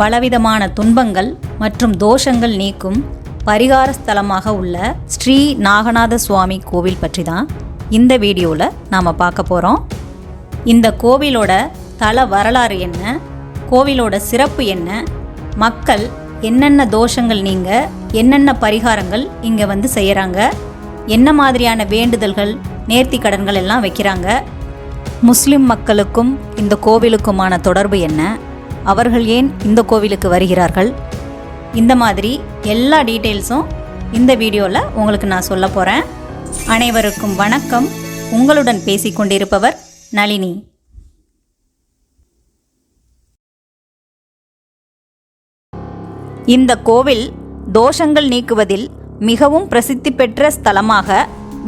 பலவிதமான துன்பங்கள் மற்றும் தோஷங்கள் நீக்கும் பரிகார ஸ்தலமாக உள்ள ஸ்ரீ நாகநாத சுவாமி கோவில் பற்றி தான் இந்த வீடியோவில் நாம் பார்க்க போகிறோம் இந்த கோவிலோட தல வரலாறு என்ன? கோவிலோட சிறப்பு என்ன? மக்கள் என்னென்ன தோஷங்கள் நீங்க? என்னென்ன பரிகாரங்கள் இங்கே வந்து செய்கிறாங்க என்ன மாதிரியான வேண்டுதல்கள் நேர்த்தி கடன்கள் எல்லாம் வைக்கிறாங்க? முஸ்லிம் மக்களுக்கும் இந்த கோவிலுக்குமான தொடர்பு என்ன? அவர்கள் ஏன் இந்த கோவிலுக்கு வருகிறார்கள்? இந்த மாதிரி எல்லா டீட்டெயில்ஸும் இந்த வீடியோவில் உங்களுக்கு நான் சொல்ல போகிறேன் அனைவருக்கும் வணக்கம். உங்களுடன் பேசிக்கொண்டிருப்பவர் நளினி. இந்த கோவில் தோஷங்கள் நீக்குவதில் மிகவும் பிரசித்தி பெற்ற ஸ்தலமாக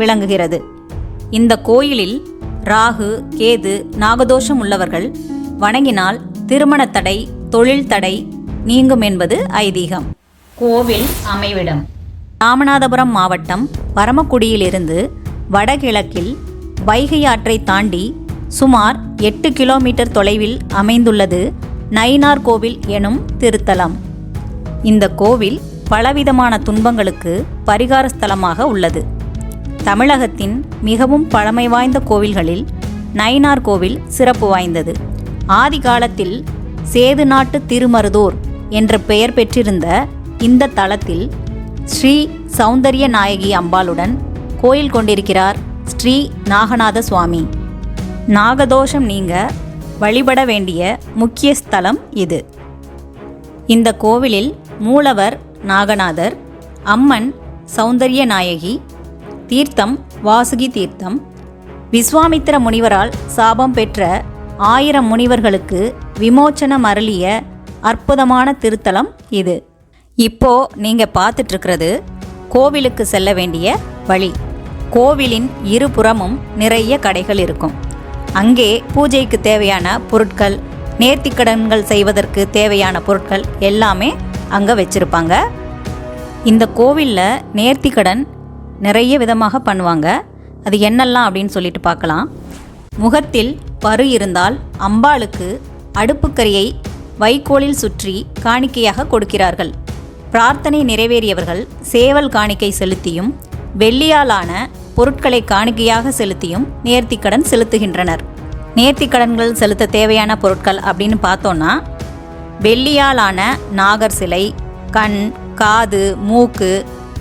விளங்குகிறது. இந்த கோயிலில் ராகு கேது நாகதோஷம் உள்ளவர்கள் வணங்கினால் திருமண தடை தொழில் தடை நீங்கும் என்பது ஐதீகம். கோவில் அமைவிடம். ராமநாதபுரம் மாவட்டம் பரமக்குடியிலிருந்து வடகிழக்கில் வைகை ஆற்றை தாண்டி சுமார் எட்டு கிலோமீட்டர் தொலைவில் அமைந்துள்ளது நயினார் கோவில் எனும் திருத்தலம். இந்த கோவில் பலவிதமான துன்பங்களுக்கு பரிகார ஸ்தலமாக உள்ளது. தமிழகத்தின் மிகவும் பழமை வாய்ந்த கோவில்களில் நயினார் கோவில் சிறப்பு வாய்ந்தது. ஆதி காலத்தில் சேது நாட்டு திருமருதூர் என்ற பெயர் பெற்றிருந்த இந்த தலத்தில் ஸ்ரீ சௌந்தரிய நாயகி அம்பாளுடன் கோயில் கொண்டிருக்கிறார் ஸ்ரீ நாகநாத சுவாமி. நாகதோஷம் நீங்க வழிபட வேண்டிய முக்கிய ஸ்தலம் இது. இந்த கோவிலில் மூலவர் நாகநாதர் அம்மன் சௌந்தரிய நாயகி தீர்த்தம் வாசுகி தீர்த்தம் விஸ்வாமித்திர முனிவரால் சாபம் பெற்ற ஆயிரம் முனிவர்களுக்கு விமோச்சனம் அருளிய அற்புதமான திருத்தலம் இது. இப்போ நீங்க பார்த்துட்ருக்கிறது கோவிலுக்கு செல்ல வேண்டிய வழி. கோவிலின் இருபுறமும் நிறைய கடைகள் இருக்கும். அங்கே பூஜைக்கு தேவையான பொருட்கள் நேர்த்திக்கடன்கள் செய்வதற்கு தேவையான பொருட்கள் எல்லாமே அங்கே வச்சுருப்பாங்க. இந்த கோவிலில் நேர்த்திக்கடன் நிறைய விதமாக பண்ணுவாங்க. அது என்னெல்லாம் அப்படின்னு சொல்லிட்டு பார்க்கலாம். முகத்தில் பரு இருந்தால் அம்பாளுக்கு அடுப்புக்கரியை வைக்கோலில் சுற்றி காணிக்கையாக கொடுக்கிறார்கள். பிரார்த்தனை நிறைவேறியவர்கள் சேவல் காணிக்கை செலுத்தியும் வெள்ளியாலான பொருட்களை காணிக்கையாக செலுத்தியும் நேர்த்திக்கடன் செலுத்துகின்றனர். நேர்த்திக்கடன்கள் செலுத்த தேவையான பொருட்கள் அப்படின்னு பார்த்தோன்னா வெள்ளியாலான நாகர் சிலை கண் காது மூக்கு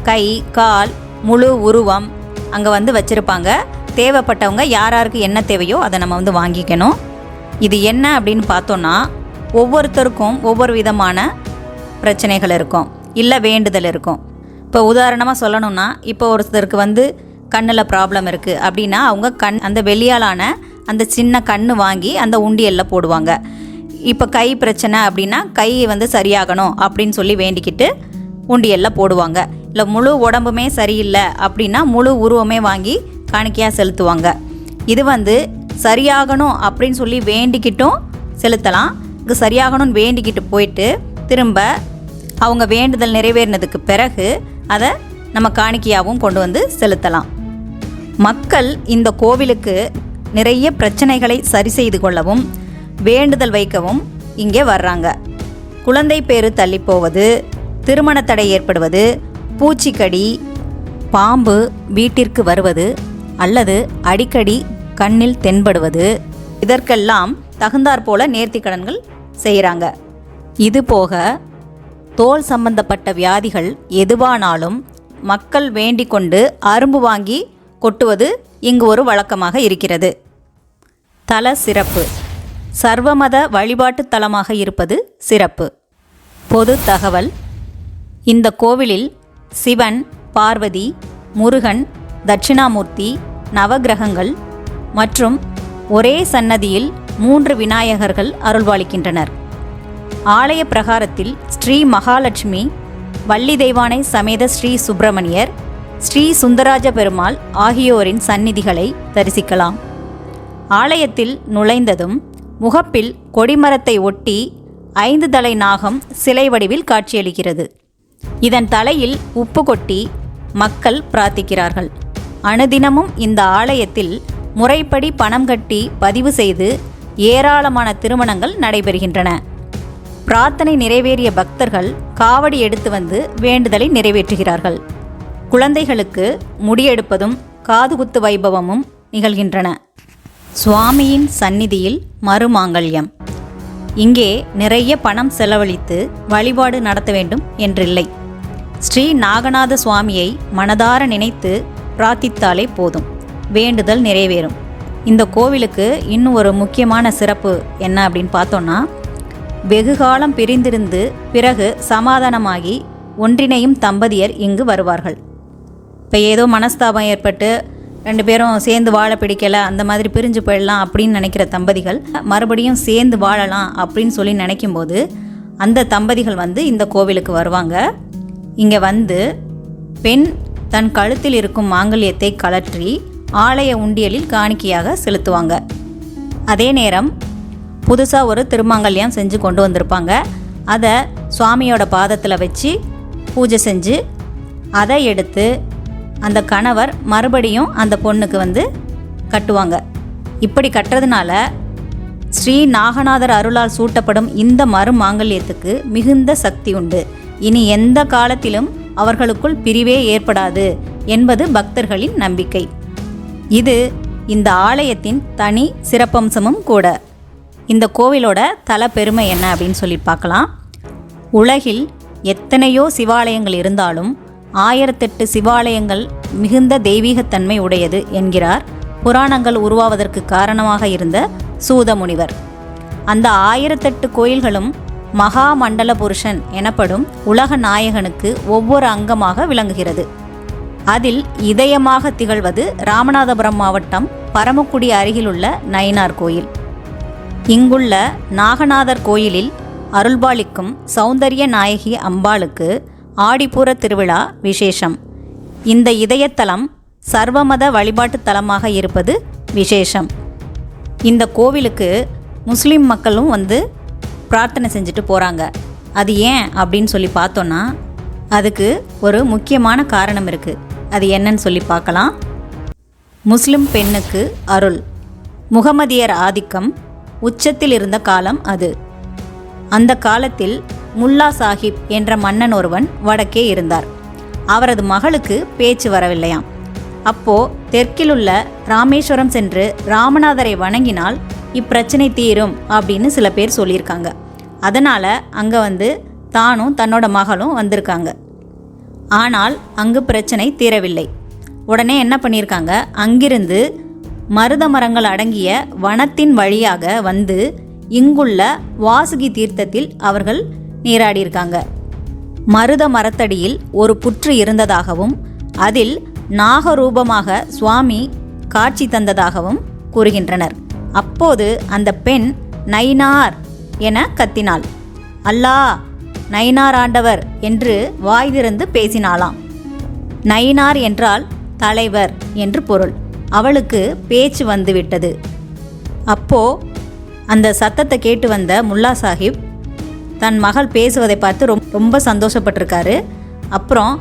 கை கால் முழு உருவம் அங்கே வந்து வச்சுருப்பாங்க. தேவைப்பட்டவங்க யார் யாருக்கு என்ன தேவையோ அதை நம்ம வந்து வாங்கிக்கணும். இது என்ன அப்படின்னு பார்த்தோன்னா ஒவ்வொருத்தருக்கும் ஒவ்வொரு விதமான பிரச்சனைகள் இருக்கும். இல்லை வேண்டுதல் இருக்கும். இப்போ உதாரணமாக சொல்லணும்னா இப்போ ஒருத்தருக்கு வந்து கண்ணில் ப்ராப்ளம் இருக்குது அப்படின்னா அவங்க கண் அந்த வெளியாலான அந்த சின்ன கண் வாங்கி அந்த உண்டியலில் போடுவாங்க. இப்போ கை பிரச்சனை அப்படின்னா கை வந்து சரியாகணும் அப்படின்னு சொல்லி வேண்டிக்கிட்டு உண்டியலில் போடுவாங்க. இல்லை முழு உடம்புமே சரியில்லை அப்படின்னா முழு உருவமே வாங்கி காணிக்கையாக செலுத்துவாங்க. இது வந்து சரியாகணும் அப்படின்னு சொல்லி வேண்டிக்கிட்டும் செலுத்தலாம். இது சரியாகணும்னு வேண்டிக்கிட்டு போயிட்டு திரும்ப அவங்க வேண்டுதல் நிறைவேறினதுக்கு பிறகு அதை நம்ம காணிக்கையாகவும் கொண்டு வந்து செலுத்தலாம். மக்கள் இந்த கோவிலுக்கு நிறைய பிரச்சனைகளை சரி செய்து கொள்ளவும் வேண்டுதல் வைக்கவும் இங்கே வர்றாங்க. குழந்தை பேரு தள்ளி போவது திருமண தடை ஏற்படுவது பூச்சிக்கடி பாம்பு வீட்டிற்கு வருவது அல்லது அடிக்கடி கண்ணில் தென்படுவது. இதற்கெல்லாம் தகுந்தாற்போல நேர்த்திக்கடன்கள் செய்கிறாங்க இது போக தோல் சம்பந்தப்பட்ட வியாதிகள் எதுவானாலும் மக்கள் வேண்டிக் கொண்டு அரும்பு வாங்கி கொட்டுவது இங்கு ஒரு வழக்கமாக இருக்கிறது. தல சிறப்பு. சர்வமத வழிபாட்டு தலமாக இருப்பது சிறப்பு. பொது தகவல். இந்த கோவிலில் சிவன் பார்வதி முருகன் தட்சிணாமூர்த்தி நவக்கிரகங்கள் மற்றும் ஒரே சன்னதியில் மூன்று விநாயகர்கள் அருள்வாளிக்கின்றனர். ஆலய பிரகாரத்தில் ஸ்ரீ மகாலட்சுமி வள்ளி தெய்வானை சமேத ஸ்ரீ சுப்பிரமணியர் ஸ்ரீ சுந்தராஜ பெருமாள் ஆகியோரின் சந்நிதிகளை தரிசிக்கலாம். ஆலயத்தில் நுழைந்ததும் முகப்பில் கொடிமரத்தை ஒட்டி ஐந்து தலை நாகம் சிலை வடிவில் காட்சியளிக்கிறது. இதன் தலையில் உப்பு கொட்டி மக்கள் பிரார்த்திக்கிறார்கள். அனுதினமும் இந்த ஆலயத்தில் முறைப்படி பணம் கட்டி பதிவு செய்து ஏராளமான திருமணங்கள் நடைபெறுகின்றன. பிரார்த்தனை நிறைவேறிய பக்தர்கள் காவடி எடுத்து வந்து வேண்டுதலை நிறைவேற்றுகிறார்கள். குழந்தைகளுக்கு முடியெடுப்பதும் காதுகுத்து வைபவமும் நிகழ்கின்றன. சுவாமியின் சந்நிதியில் மறுமாங்கல்யம். இங்கே நிறைய பணம் செலவழித்து வழிபாடு நடத்த வேண்டும் என்றில்லை. ஸ்ரீ நாகநாத சுவாமியை மனதார நினைத்து பிரார்த்தித்தாலே போதும். வேண்டுதல் நிறைவேறும். இந்த கோவிலுக்கு இன்னும் ஒரு முக்கியமான சிறப்பு என்ன அப்படின்னு பார்த்தோன்னா வெகுகாலம் பிரிந்திருந்து பிறகு சமாதானமாகி ஒன்றிணையும் தம்பதியர் இங்கு வருவார்கள். இப்போ ஏதோ மனஸ்தாபம் ஏற்பட்டு ரெண்டு பேரும் சேர்ந்து வாழ பிடிக்கலை அந்த மாதிரி பிரிஞ்சு போயிடலாம் அப்படின்னு நினைக்கிற தம்பதிகள் மறுபடியும் சேர்ந்து வாழலாம் அப்படின்னு சொல்லி நினைக்கும்போது அந்த தம்பதிகள் வந்து இந்த கோவிலுக்கு வருவாங்க. இங்கே வந்து பெண் தன் கழுத்தில் இருக்கும் மாங்கல்யத்தை கலற்றி ஆலய உண்டியலில் காணிக்கையாக செலுத்துவாங்க. அதே நேரம் புதுசாக ஒரு திருமாங்கல்யம் செஞ்சு கொண்டு வந்திருப்பாங்க. அதை சுவாமியோட பாதத்தில் வச்சு பூஜை செஞ்சு அதை எடுத்து அந்த கணவர் மறுபடியும் அந்த பொண்ணுக்கு வந்து கட்டுவாங்க. இப்படி கட்டுறதுனால ஸ்ரீ நாகநாதர் அருளால் சூட்டப்படும் இந்த மறுமாங்கல்யத்துக்கு மிகுந்த சக்தி உண்டு. இனி எந்த காலத்திலும் அவர்களுக்குள் பிரிவே ஏற்படாது என்பது பக்தர்களின் நம்பிக்கை. இது இந்த ஆலயத்தின் தனி சிறப்பம்சமும் கூட. இந்த கோவிலோட தல பெருமை என்ன அப்படின்னு சொல்லி பார்க்கலாம். உலகில் எத்தனையோ சிவாலயங்கள் இருந்தாலும் ஆயிரத்தெட்டு சிவாலயங்கள் மிகுந்த தெய்வீகத்தன்மை உடையது என்கிறார் புராணங்கள் உருவாவதற்கு காரணமாக இருந்த சூத முனிவர் அந்த ஆயிரத்தெட்டு கோயில்களும் மகா மண்டல புருஷன் எனப்படும் உலக நாயகனுக்கு ஒவ்வொரு அங்கமாக விளங்குகிறது. அதில் இதயமாக திகழ்வது ராமநாதபுரம் மாவட்டம் பரமக்குடி அருகிலுள்ள நயினார் கோயில். இங்குள்ள நாகநாதர் கோயிலில் அருள்பாலிக்கும் சௌந்தரிய நாயகி அம்பாளுக்கு ஆடிப்பூர திருவிழா விசேஷம். இந்த இதயத்தலம் சர்வமத வழிபாட்டுத் தலமாக இருப்பது விசேஷம். இந்த கோவிலுக்கு முஸ்லீம் மக்களும் வந்து பிரார்த்தனை செஞ்சுட்டு போகிறாங்க அது ஏன் அப்படின்னு சொல்லி பார்த்தோன்னா அதுக்கு ஒரு முக்கியமான காரணம் இருக்குது அது என்னன்னு சொல்லி பார்க்கலாம். முஸ்லிம் பெண்ணுக்கு அருள். முகமதியர் ஆதிக்கம் உச்சத்தில் இருந்த காலம் அது. அந்த காலத்தில் முல்லா சாஹிப் என்ற மன்னன் ஒருவன் வடக்கே இருந்தார். அவரது மகளுக்கு பேச்சு வரவில்லையாம். அப்போ தெற்கிலுள்ள ராமேஸ்வரம் சென்று ராமநாதரை வணங்கினால் இப்பிரச்சனை தீரும் அப்படின்னு சில பேர் சொல்லியிருக்காங்க. அதனால் அங்கே வந்து தானும் தன்னோட மகளும் வந்திருக்காங்க. ஆனால் அங்கு பிரச்சனை தீரவில்லை. உடனே என்ன பண்ணியிருக்காங்க? அங்கிருந்து மருத மரங்கள் அடங்கிய வனத்தின் வழியாக வந்து இங்குள்ள வாசுகி தீர்த்தத்தில் அவர்கள் நீராடியிருக்காங்க. மருத மரத்தடியில் ஒரு புற்று இருந்ததாகவும் அதில் நாகரூபமாக சுவாமி காட்சி தந்ததாகவும் கூறுகின்றனர். அப்போது அந்த பெண் நைனார் என கத்தினாள். அல்லாஹ் நைனார் ஆண்டவர் என்று வாய் திறந்து பேசினாளாம். நைனார் என்றால் தலைவர் என்று பொருள். அவளுக்கு பேச்சு வந்துவிட்டது. அப்போ அந்த சத்தத்தை கேட்டு வந்த முல்லா சாஹிப் தன் மகள் பேசுவதை பார்த்து ரொம் ரொம்ப சந்தோஷப்பட்டிருக்காரு. அப்புறம்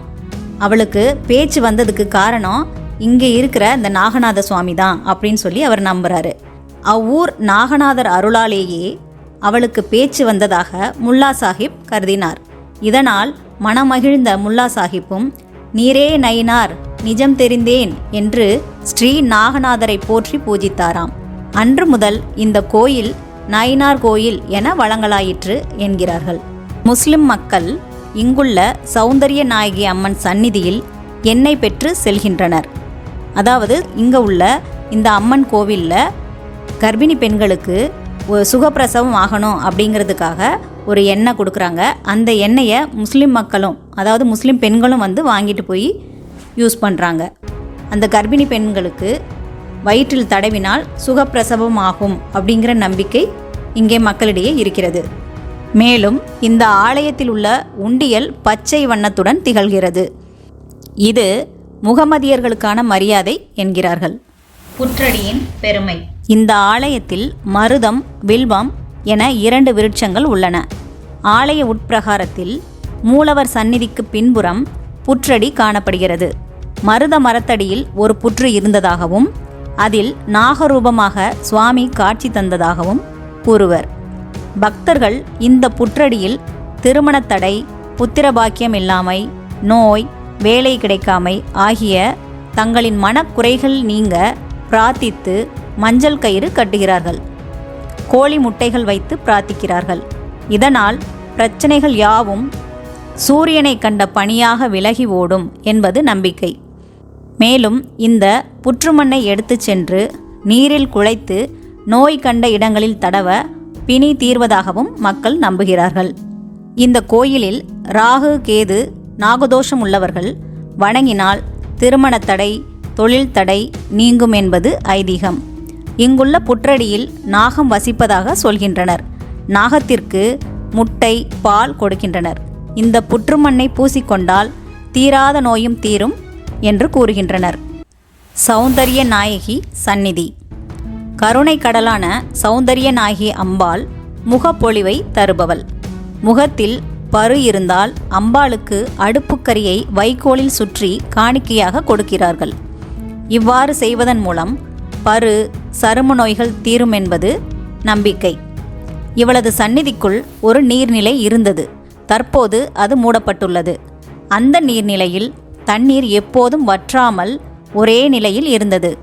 அவளுக்கு பேச்சு வந்ததுக்கு காரணம் இங்கே இருக்கிற இந்த நாகநாத சுவாமி தான் அப்படின்னு சொல்லி அவர் நம்புறாரு. அவ்வூர் நாகநாதர் அருளாலேயே அவளுக்கு பேச்சு வந்ததாக முல்லா சாஹிப் கருதினார். இதனால் மனமகிழ்ந்த முல்லா சாஹிப்பும் நீரே நயினார் நிஜம் தெரிந்தேன் என்று ஸ்ரீ நாகநாதரை போற்றி பூஜித்தாராம். அன்று முதல் இந்த கோயில் நயினார் கோயில் என வழங்கலாயிற்று என்கிறார்கள். முஸ்லிம் மக்கள் இங்குள்ள சௌந்தரிய நாயகி அம்மன் சந்நிதியில் எண்ணெய் பெற்று செல்கின்றனர். அதாவது இங்கே உள்ள இந்த அம்மன் கோவிலில் கர்ப்பிணி பெண்களுக்கு சுகப்பிரசவம் ஆகணும் அப்படிங்கிறதுக்காக ஒரு எண்ணெய் கொடுக்குறாங்க. அந்த எண்ணெயை முஸ்லீம் மக்களும் அதாவது முஸ்லீம் பெண்களும் வந்து வாங்கிட்டு போய் யூஸ் பண்ணுறாங்க அந்த கர்ப்பிணி பெண்களுக்கு வயிற்றில் தடவினால் சுகப்பிரசவம் ஆகும் அப்படிங்கிற நம்பிக்கை இங்கே மக்களிடையே இருக்கிறது. மேலும் இந்த ஆலயத்தில் உள்ள உண்டியல் பச்சை வண்ணத்துடன் திகழ்கிறது. இது முகமதியர்களுக்கான மரியாதை என்கிறார்கள். புற்றடியின் பெருமை. இந்த ஆலயத்தில் மருதம் வில்வம் என இரண்டு விருட்சங்கள் உள்ளன. ஆலய உட்பிரகாரத்தில் மூலவர் சந்நிதிக்கு பின்புறம் புற்றடி காணப்படுகிறது. மருத மரத்தடியில் ஒரு புற்று இருந்ததாகவும் அதில் நாகரூபமாக சுவாமி காட்சி தந்ததாகவும் கூறுவர். பக்தர்கள் இந்த புற்றடியில் திருமணத்தடை புத்திரபாக்கியம் இல்லாமை நோய் வேலை கிடைக்காமை ஆகிய தங்களின் மனக்குறைகள் நீங்க பிரார்த்தித்து மஞ்சள் கயிறு கட்டுகிறார்கள். கோழி முட்டைகள் வைத்து பிரார்த்திக்கிறார்கள். இதனால் பிரச்சனைகள் யாவும் சூரியனை கண்ட பணியாக விலகி ஓடும் என்பது நம்பிக்கை. மேலும் இந்த புற்றுமண்ணை எடுத்துச் சென்று நீரில் குழைத்து நோய் கண்ட இடங்களில் தடவ பிணி தீர்வதாகவும் மக்கள் நம்புகிறார்கள். இந்த கோயிலில் ராகு கேது நாகதோஷம் உள்ளவர்கள் வணங்கினால் திருமண தடை தொழில் தடை நீங்கும் என்பது ஐதீகம். இங்குள்ள புற்றடியில் நாகம் வசிப்பதாக சொல்கின்றனர். நாகத்திற்கு முட்டை பால் கொடுக்கின்றனர். இந்த புற்றுமண்ணை பூசிக்கொண்டால் தீராத நோயும் தீரும் என்று கூறுகின்றனர். சௌந்தரிய நாயகி சந்நிதி. கருணை கடலான சௌந்தரிய நாயகி அம்பாள் முகப்பொழிவை தருபவள். முகத்தில் பரு இருந்தால் அம்பாளுக்கு அடுப்புக்கரியை வைக்கோலில் சுற்றி காணிக்கையாக கொடுக்கிறார்கள். இவ்வாறு செய்வதன் மூலம் பரு சரும நோய்கள் தீரும் என்பது நம்பிக்கை. இவளது சந்நிதிக்குள் ஒரு நீர்நிலை இருந்தது. தற்போது அது மூடப்பட்டுள்ளது. அந்த நீர்நிலையில் தண்ணீர் எப்போதும் வற்றாமல் ஒரே நிலையில் இருந்தது.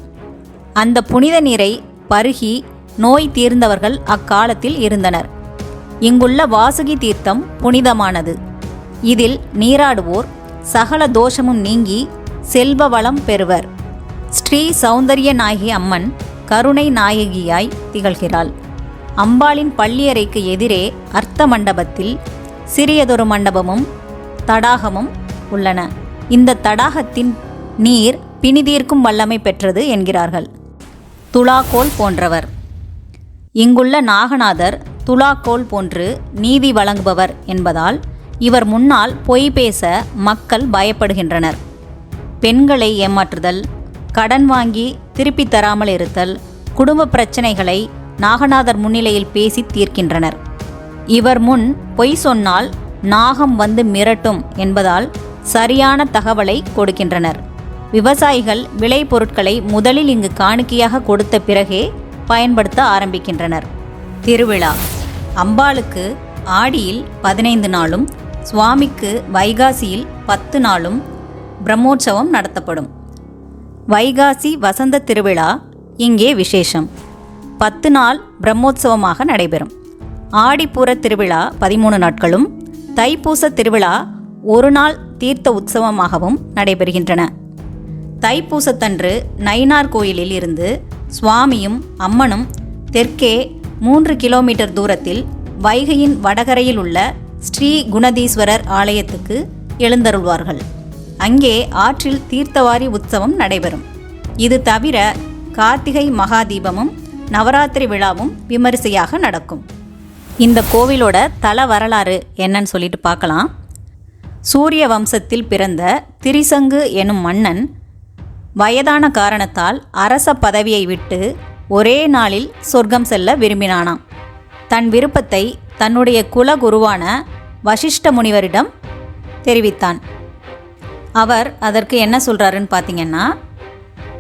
அந்த புனித நீரை பருகி நோய் தீர்ந்தவர்கள் அக்காலத்தில் இருந்தனர். இங்குள்ள வாசுகி தீர்த்தம் புனிதமானது. இதில் நீராடுவோர் சகல தோஷமும் நீங்கி செல்வ வளம் பெறுவர். ஸ்ரீ சௌந்தரிய நாயகி அம்மன் கருணை நாயகியாய் திகழ்கிறாள். அம்பாளின் பள்ளியறைக்கு எதிரே அர்த்த மண்டபத்தில் சிறியதொரு மண்டபமும் தடாகமும் உள்ளன. இந்த தடாகத்தின் நீர் பிணிதீர்க்கும் வல்லமை பெற்றது என்கிறார்கள். துலாக்கோல் போன்றவர். இங்குள்ள நாகநாதர் துலாக்கோல் போன்று நீதி வழங்குபவர் என்பதால் இவர் முன்னால் பொய் பேச மக்கள் பயப்படுகின்றனர். பெண்களை ஏமாற்றுதல் கடன் வாங்கி திருப்பி தராமல் இருத்தல் குடும்ப பிரச்சனைகளை நாகநாதர் முன்னிலையில் பேசி தீர்க்கின்றனர். இவர் முன் பொய் சொன்னால் நாகம் வந்து மிரட்டும் என்பதால் சரியான தகவலை கொடுக்கின்றனர். விவசாயிகள் விளை பொருட்களை முதலில் இங்கு காணிக்கையாக கொடுத்த பிறகே பயன்படுத்த ஆரம்பிக்கின்றனர். திருவிழா. அம்பாளுக்கு ஆடியில் பதினைந்து நாளும் சுவாமிக்கு வைகாசியில் பத்து நாளும் பிரம்மோற்சவம் நடத்தப்படும். வைகாசி வசந்த திருவிழா இங்கே விசேஷம். பத்து நாள் பிரம்மோற்சவமாக நடைபெறும். ஆடிப்பூர திருவிழா பதிமூணு நாட்களும் தைப்பூச திருவிழா ஒரு நாள் தீர்த்த உற்சவமாகவும் நடைபெறுகின்றன. தைப்பூசத்தன்று நயினார் கோயிலில் இருந்து சுவாமியும் அம்மனும் தெற்கே மூன்று கிலோமீட்டர் தூரத்தில் வைகையின் வடகரையில் உள்ள ஸ்ரீ குணதீஸ்வரர் ஆலயத்துக்கு எழுந்தருள்வார்கள். அங்கே ஆற்றில் தீர்த்தவாரி உற்சவம் நடைபெறும். இது தவிர கார்த்திகை மகாதீபமும் நவராத்திரி விழாவும் விமரிசையாக நடக்கும். இந்த கோவிலோட தல வரலாறு என்னன்னு சொல்லிட்டு பார்க்கலாம். சூரிய வம்சத்தில் பிறந்த திரிசங்கு எனும் மன்னன் வயதான காரணத்தால் அரச பதவியை விட்டு ஒரே நாளில் சொர்க்கம் செல்ல விரும்பினானாம். தன் விருப்பத்தை தன்னுடைய குலகுருவான வசிஷ்ட முனிவரிடம் தெரிவித்தான். அவர் அதற்கு என்ன சொல்கிறாருன்னு பார்த்தீங்கன்னா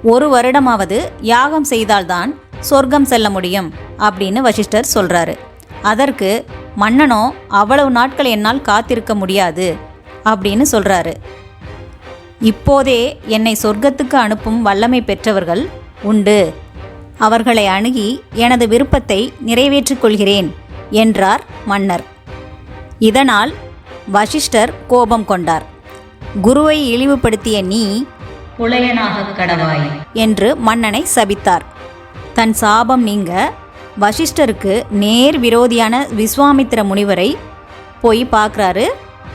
ஒரு வருடமாவது யாகம் செய்தால்தான் சொர்க்கம் செல்ல முடியும் அப்படின்னு வசிஷ்டர் சொல்கிறாரு அதற்கு மன்னனோ அவ்வளவு நாட்கள் என்னால் காத்திருக்க முடியாது அப்படின்னு சொல்கிறாரு இப்போதே என்னை சொர்க்கத்துக்கு அனுப்பும் வல்லமை பெற்றவர்கள் உண்டு. அவர்களை அணுகி எனது விருப்பத்தை நிறைவேற்றிக் கொள்கிறேன் என்றார் மன்னர். இதனால் வசிஷ்டர் கோபம் கொண்டார். குருவை இழிவுபடுத்திய நீ புலையனாக கடவாய். என்று மன்னனை சபித்தார். தன் சாபம் நீங்க வசிஷ்டருக்கு நேர் விரோதியான விஸ்வாமித்திர முனிவரை போய் பார்க்குறாரு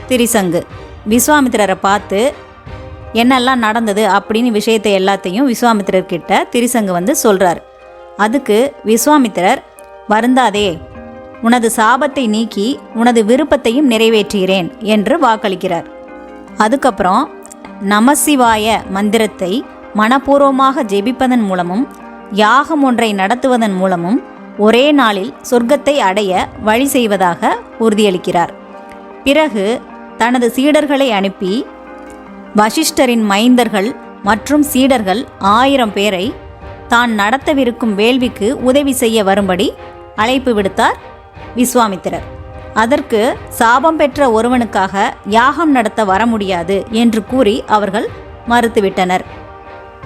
திரிசங்கு. விஸ்வாமித்திரரை பார்த்து என்னெல்லாம் நடந்தது? அப்படின்னு விஷயத்தை எல்லாத்தையும் விஸ்வாமித்திரர்கிட்ட திரிசங்கு வந்து சொல்கிறார் அதுக்கு விஸ்வாமித்திரர் வருந்தாதே உனது சாபத்தை நீக்கி உனது விருப்பத்தையும் நிறைவேற்றுகிறேன் என்று வாக்களிக்கிறார். அதுக்கப்புறம் நமசிவாய மந்திரத்தை மனப்பூர்வமாக ஜெபிப்பதன் மூலமும் யாகம் ஒன்றை நடத்துவதன் மூலமும் ஒரே நாளில் சொர்க்கத்தை அடைய வழி செய்வதாக உறுதியளிக்கிறார். பிறகு தனது சீடர்களை அனுப்பி வசிஷ்டரின் மைந்தர்கள் மற்றும் சீடர்கள் ஆயிரம் பேரை தான் நடத்தவிருக்கும் வேள்விக்கு உதவி செய்ய வரும்படி அழைப்பு விடுத்தார் விஸ்வாமித்திரர். அதற்கு சாபம் பெற்ற ஒருவனுக்காக யாகம் நடத்த வர முடியாது என்று கூறி அவர்கள் மறுத்துவிட்டனர்.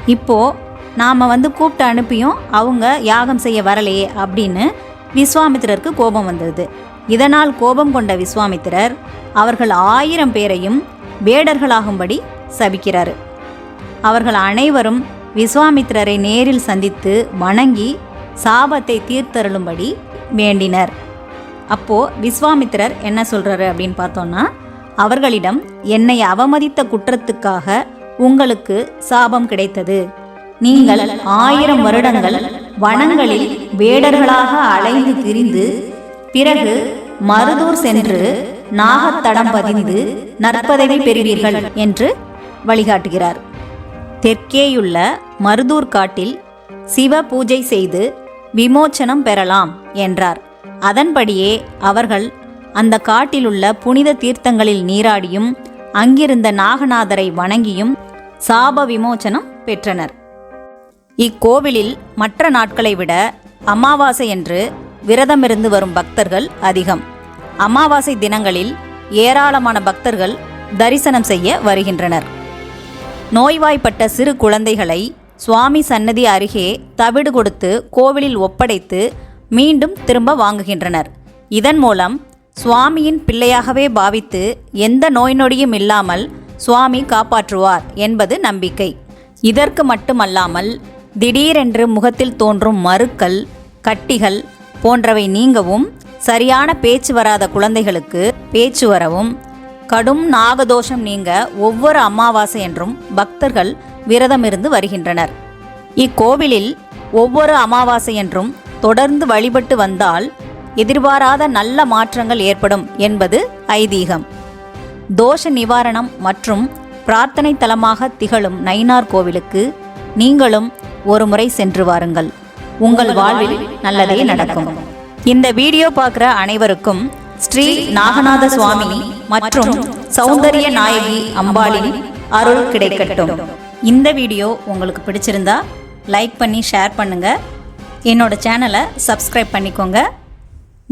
இப்போ நாம் வந்து கூப்பிட்டு அனுப்பியும் அவங்க யாகம் செய்ய வரலையே அப்படின்னு விஸ்வாமித்திரருக்கு கோபம் வந்தது. இதனால் கோபம் கொண்ட விஸ்வாமித்திரர் அவர்கள் ஆயிரம் பேரையும் வேடர்களாகும்படி சபிக்கிறார். அவர்கள் அனைவரும் விஸ்வாமித்திரரை நேரில் சந்தித்து வணங்கி சாபத்தை தீர்த்தருளும்படி வேண்டினர். அப்போது விஸ்வாமித்திரர் என்ன சொல்கிறாரு அப்படின்னு பார்த்தோம்னா அவர்களிடம் என்னை அவமதித்த குற்றத்துக்காக உங்களுக்கு சாபம் கிடைத்தது. நீங்கள் ஆயிரம் வருடங்கள் வனங்களில் வேடர்களாக அலைந்து திரிந்து பிறகு மருதூர் சென்று நாகத்தடம் பதிந்து நற்பதவி பெறுவீர்கள் என்று வழிகாட்டுகிறார். தெற்கேயுள்ள மருதூர் காட்டில் சிவ பூஜை செய்து விமோச்சனம் பெறலாம் என்றார். அதன்படியே அவர்கள் அந்த காட்டிலுள்ள புனித தீர்த்தங்களில் நீராடியும் அங்கிருந்த நாகநாதரை வணங்கியும் சாப விமோச்சனம் பெற்றனர். இக்கோவிலில் மற்ற நாட்களை விட அமாவாசை என்று விரதமிருந்து வரும் பக்தர்கள் அதிகம். அமாவாசை தினங்களில் ஏராளமான பக்தர்கள் தரிசனம் செய்ய வருகின்றனர். நோய்வாய்ப்பட்ட சிறு குழந்தைகளை சுவாமி சன்னதி அருகே தவிடு கொடுத்து கோவிலில் ஒப்படைத்து மீண்டும் திரும்ப வாங்குகின்றனர். இதன் மூலம் சுவாமியின் பிள்ளையாகவே பாவித்து எந்த நோய் நொடியும் இல்லாமல் சுவாமி காப்பாற்றுவார் என்பது நம்பிக்கை. இதற்கு மட்டுமல்லாமல் திடீரென்று முகத்தில் தோன்றும் மறுக்கள் கட்டிகள் போன்றவை நீங்கவும் சரியான பேச்சு வராத குழந்தைகளுக்கு பேச்சு வரவும் கடும் நாகதோஷம் நீங்க ஒவ்வொரு அமாவாசை என்றும் பக்தர்கள் விரதமிருந்து வருகின்றனர். இக்கோவிலில் ஒவ்வொரு அமாவாசை என்றும் தொடர்ந்து வழிபட்டு வந்தால் எதிர்பாராத நல்ல மாற்றங்கள் ஏற்படும் என்பது ஐதீகம். தோஷ நிவாரணம் மற்றும் பிரார்த்தனை தலமாக திகழும் நயினார் கோவிலுக்கு நீங்களும் ஒரு முறை சென்று வாருங்கள். உங்கள் வாழ்வில் நல்லதே நடக்கும். இந்த வீடியோ பார்க்குற அனைவருக்கும் ஸ்ரீ நாகநாத சுவாமி மற்றும் சௌந்தரிய நாயகி அம்பாளின் அருள் கிடைக்கட்டும். இந்த வீடியோ உங்களுக்கு பிடிச்சிருந்தா லைக் பண்ணி ஷேர் பண்ணுங்க. என்னோட சேனலை சப்ஸ்கிரைப் பண்ணிக்கோங்க.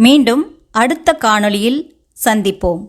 மீண்டும் அடுத்த காணொளியில் சந்திப்போம்.